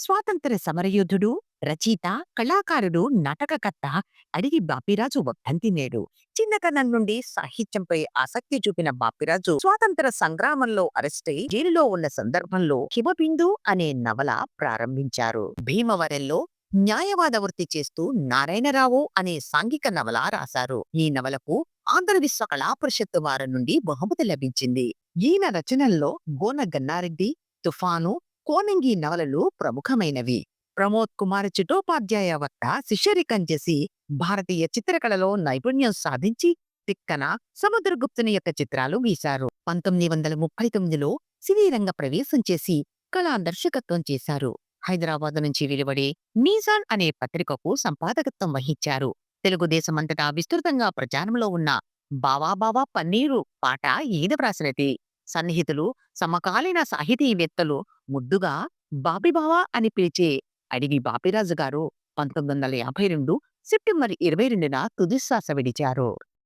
స్వాతంత్ర సమరయోధుడు, రచయిత, కళాకారుడు, నాటకకర్త అడిగి బాపిరాజు వద్దంతి నేడు. చిన్నతనం నుండి సాహిత్యంపై ఆసక్తి చూపిన బాపిరాజు స్వాతంత్ర సంగ్రామంలో అరెస్టై జైలులో ఉన్న సందర్భంలో హిమబిందు అనే నవల ప్రారంభించారు. భీమవరంలో న్యాయవాద వృత్తి చేస్తూ నారాయణరావు అనే సాంఘిక నవల రాశారు. ఈ నవలకు ఆంధ్ర విశ్వ కళా పరిషత్తు వారి నుండి బహుమతి లభించింది. ఈయన రచనల్లో గోన గన్నారెడ్డి, తుఫాను, కోనంగి నవలలు ప్రముఖమైనవి. ప్రమోద్ కుమార్ చటోపాధ్యాయ వద్ద శిష్యరికం చేసి భారతీయ చిత్రకళలో నైపుణ్యం సాధించి తిక్కన సముద్రగుప్తుని యొక్క చిత్రాలు గీశారు. పంతొమ్మిది వందల ముప్పై తొమ్మిదిలో సినీరంగ ప్రవేశం చేసి కళా దర్శకత్వం చేశారు. హైదరాబాద్ నుంచి వెలువడే మీజాన్ అనే పత్రికకు సంపాదకత్వం వహించారు. తెలుగుదేశమంతటా విస్తృతంగా ప్రచారంలో ఉన్న బావా బావా పన్నీరు పాట ఈద వ్రాసినది. సన్నిహితులు సమకాలీన సాహితీవేత్తలు ముద్దుగా బాపిబావా అని పిలిచే అడివి బాపిరాజు గారు పంతొమ్మిది వందల యాభై రెండు సెప్టెంబర్ ఇరవై రెండున తుదిశ్వాస విడిచారు.